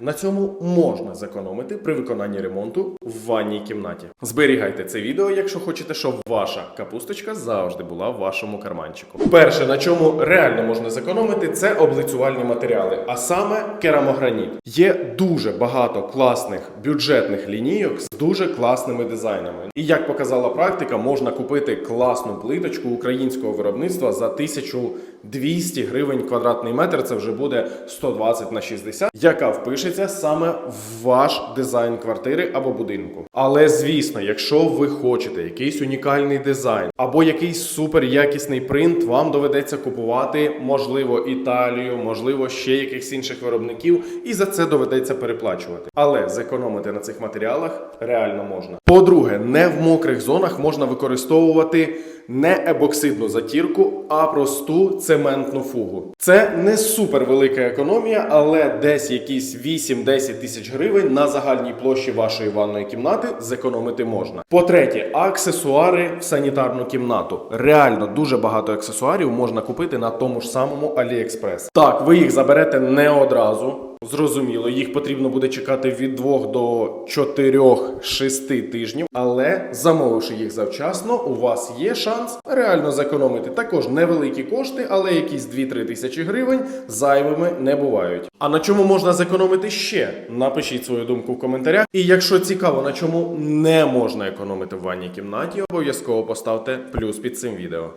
На цьому можна зекономити при виконанні ремонту в ванній кімнаті. Зберігайте це відео, якщо хочете, щоб ваша капусточка завжди була в вашому карманчику. Перше, на чому реально можна зекономити, це облицювальні матеріали, а саме керамограніт. Є дуже багато класних бюджетних лінійок з дуже класними дизайнами. І як показала практика, можна купити класну плиточку українського виробництва за 1200 гривень квадратний метр. Це вже буде 120 на 60, яка впишеться саме ваш дизайн квартири або будинку. Але звісно, якщо ви хочете якийсь унікальний дизайн або якийсь супер якісний принт, вам доведеться купувати можливо Італію, можливо, ще якихось інших виробників, і за це доведеться переплачувати. Але зекономити на цих матеріалах реально можна. По-друге, не в мокрих зонах можна використовувати не ебоксидну затірку, а просту цементну фугу. Це не супер велика економія, але десь якісь 8-10 тисяч гривень на загальній площі вашої ванної кімнати зекономити можна. По-третє, аксесуари в санітарну кімнату. Реально дуже багато аксесуарів можна купити на тому ж самому AliExpress. Так, ви їх заберете не одразу. Зрозуміло, їх потрібно буде чекати від 2 до 4-6 тижнів, але замовивши їх завчасно, у вас є шанс реально зекономити. Також невеликі кошти, але якісь 2-3 тисячі гривень зайвими не бувають. А на чому можна зекономити ще? Напишіть свою думку в коментарях. І якщо цікаво, на чому не можна економити в ванній кімнаті, обов'язково поставте плюс під цим відео.